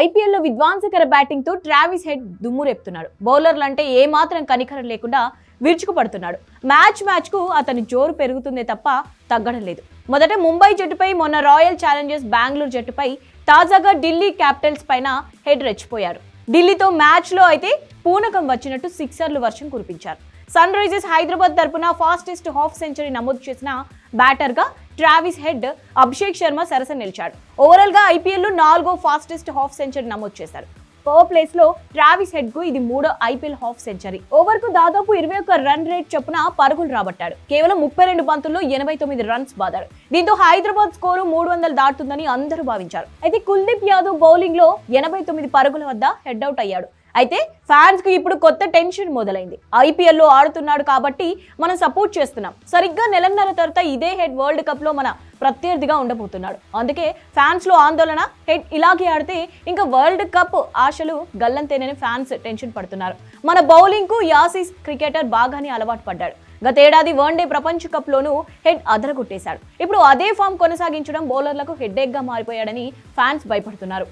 ఐపీఎల్లో విధ్వంసకర బ్యాటింగ్తో Travis head దుమ్ము రేపుతున్నాడు. బౌలర్లు అంటే ఏమాత్రం కనికరం లేకుండా విరుచుకుపడుతున్నాడు. మ్యాచ్ మ్యాచ్కు అతని జోరు పెరుగుతుందే తప్ప తగ్గడం లేదు. మొదట ముంబై జట్టుపై మొన్న రాయల్ ఛాలెంజర్స్ బెంగళూరు జట్టుపై తాజాగా ఢిల్లీ క్యాపిటల్స్ పైన హెడ్ రెచ్చిపోయారు. ఢిల్లీతో మ్యాచ్లో అయితే పూనకం వచ్చినట్టు సిక్సర్లు వర్షం కురిపించారు. సన్ రైజర్స్ హైదరాబాద్ తరపున ఫాస్టెస్ట్ హాఫ్ సెంచరీ నమోదు చేసిన బ్యాటర్గా ట్రావిస్ హెడ్ అభిషేక్ శర్మ సరసన నిలిచాడు. ఓవరాల్గా ఐపీఎల్లో నాలుగో ఫాస్టెస్ట్ హాఫ్ సెంచరీ నమోదు చేశారు. పవర్ ప్లేస్లో ట్రావిస్ హెడ్కు ఇది మూడో ఐపీఎల్ హాఫ్ సెంచరీ. ఓవర్కు దాదాపు ఇరవై ఒక్క రన్ రేట్ చొప్పున పరుగులు రాబట్టాడు. కేవలం ముప్పై రెండు బంతుల్లో ఎనభై తొమ్మిది రన్స్ బాదాడు. దీంతో హైదరాబాద్ స్కోరు మూడు వందలు దాటుతుందని అందరూ భావించారు. అయితే కుల్దీప్ యాదవ్ బౌలింగ్లో ఎనభై తొమ్మిది పరుగుల వద్ద హెడ్ అవుట్ అయ్యాడు. అయితే ఫ్యాన్స్కు ఇప్పుడు కొత్త టెన్షన్ మొదలైంది. ఐపీఎల్లో ఆడుతున్నాడు కాబట్టి మనం సపోర్ట్ చేస్తున్నాం. సరిగ్గా నెలన్నర తర్వాత ఇదే హెడ్ వరల్డ్ కప్లో మన ప్రత్యర్థిగా ఉండబోతున్నాడు. అందుకే ఫ్యాన్స్లో ఆందోళన హెడ్ ఇలాగే ఆడితే ఇంకా వరల్డ్ కప్ ఆశలు గల్లంతేనని ఫ్యాన్స్ టెన్షన్ పడుతున్నారు. మన బౌలింగ్కు యాసిస్ క్రికెటర్ బాగానే అలవాటు పడ్డాడు. గతేడాది వన్డే ప్రపంచ కప్ లోనూ హెడ్ అదరగొట్టేశాడు. ఇప్పుడు అదే ఫామ్ కొనసాగించడం బౌలర్లకు హెడ్గా మారిపోయాడని ఫ్యాన్స్ భయపడుతున్నారు.